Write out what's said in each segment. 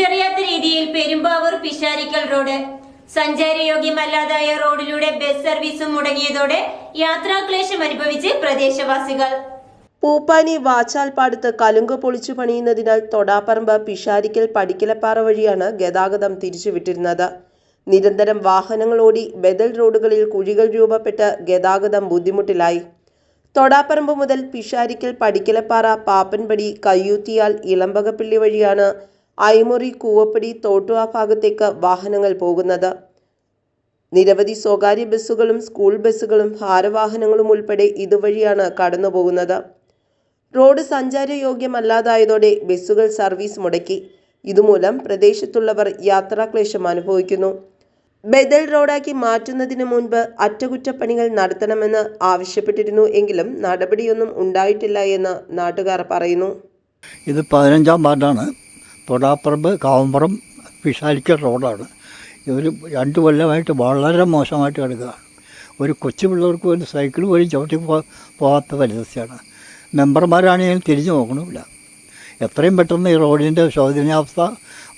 തിരിച്ചറിയാത്ത രീതിയിൽ പെരുമ്പാവൂർ പിഷാരിക്കൽ റോഡ്. സഞ്ചാരയോഗ്യമല്ലാതായ റോഡിലൂടെ ബസ് സർവീസും മുടങ്ങിയതോടെ യാത്രാക്ലേശം അനുഭവിച്ച് പ്രദേശവാസികൾ. പൂപ്പാനി വാച്ചാൽപ്പാടത്ത് കലുങ്ക് പൊളിച്ചു പണിയുന്നതിനാൽ തൊടാപ്പറമ്പ് പിഷാരിക്കൽ പടിക്കലപ്പാറ വഴിയാണ് ഗതാഗതം തിരിച്ചുവിട്ടിരുന്നത്. നിരന്തരം വാഹനങ്ങളോടി ബദൽ റോഡുകളിൽ കുഴികൾ രൂപപ്പെട്ട് ഗതാഗതം ബുദ്ധിമുട്ടിലായി. തൊടാപ്പറമ്പ് മുതൽ പിഷാരിക്കൽ പടിക്കലപ്പാറ പാപ്പൻപടി കയ്യൂത്തിയാൽ ഇളമ്പകപ്പിള്ളി വഴിയാണ് ഐമുറി കൂവപ്പടി തോട്ടുവ ഭാഗത്തേക്ക് വാഹനങ്ങൾ പോകുന്നത്. നിരവധി സ്വകാര്യ ബസ്സുകളും സ്കൂൾ ബസ്സുകളും ഭാരവാഹനങ്ങളും ഉൾപ്പെടെ ഇതുവഴിയാണ് കടന്നുപോകുന്നത്. റോഡ് സഞ്ചാരയോഗ്യമല്ലാതായതോടെ ബസ്സുകൾ സർവീസ് മുടക്കി. ഇതുമൂലം പ്രദേശത്തുള്ളവർ യാത്രാക്ലേശം അനുഭവിക്കുന്നു. ബദൽ റോഡാക്കി മാറ്റുന്നതിന് മുൻപ് അറ്റകുറ്റപ്പണികൾ നടത്തണമെന്ന് ആവശ്യപ്പെട്ടിരുന്നു എങ്കിലും നടപടിയൊന്നും ഉണ്ടായിട്ടില്ല എന്ന് നാട്ടുകാർ പറയുന്നു. ഇത് പതിനഞ്ചാം വാർഡാണ്. തൊടാപ്പറമ്പ് കാവമ്പറം വിശാലിക്കൽ റോഡാണ്. ഇവർ രണ്ട് കൊല്ലമായിട്ട് വളരെ മോശമായിട്ട് കിടക്കുകയാണ് ഒരു കൊച്ചു പിള്ളേർക്ക് ഒരു സൈക്കിൾ പോലും ചവിട്ടി പോകാത്ത പരിസ്ഥിതിയാണ് മെമ്പർമാരാണെങ്കിലും തിരിഞ്ഞു നോക്കണമില്ല. എത്രയും പെട്ടെന്ന് ഈ റോഡിന്റെ ശോചനീയാവസ്ഥ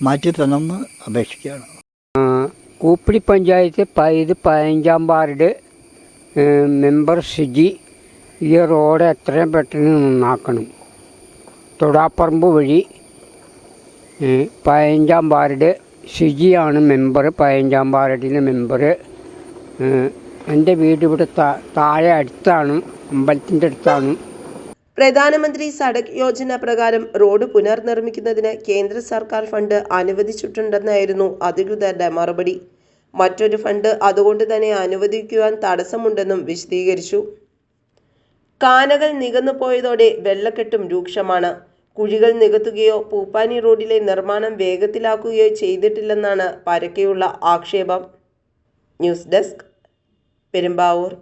മാറ്റി തന്നെന്ന് അപേക്ഷിക്കുകയാണ്. കൂപ്പിടി പഞ്ചായത്ത് ഇത് പതിനഞ്ചാം വാർഡ് മെമ്പർ ഷിജി ഈ റോഡ് എത്രയും പെട്ടെന്ന് നന്നാക്കണം. തൊടാപ്പറമ്പ് വഴി പതിനഞ്ചാം വാർഡ് ഷിജിയാണ് മെമ്പർ പതിനഞ്ചാം വാർഡിലെ മെമ്പർ എന്റെ വീട് ഇവിടെ താഴെ അടുത്താണ് അമ്പലത്തിന്റെ അടുത്താണ്. പ്രധാനമന്ത്രി സഡക് യോജന പ്രകാരം റോഡ് പുനർനിർമ്മിക്കുന്നതിന് കേന്ദ്ര സർക്കാർ ഫണ്ട് അനുവദിച്ചിട്ടുണ്ടെന്നായിരുന്നു അധികൃതരുടെ മറുപടി. മറ്റൊരു ഫണ്ട് അതുകൊണ്ട് തന്നെ അനുവദിക്കുവാൻ തടസ്സമുണ്ടെന്നും വിശദീകരിച്ചു. കാനകൾ നികന്നു പോയതോടെ വെള്ളക്കെട്ടും രൂക്ഷമാണ്. കുഴികൾ നികത്തുകയോ പൂപ്പാനി റോഡിലെ നിർമ്മാണം വേഗത്തിലാക്കുകയോ ചെയ്തിട്ടില്ലെന്നാണ് പരക്കെയുള്ള ആക്ഷേപം. News desk Perumbavoor.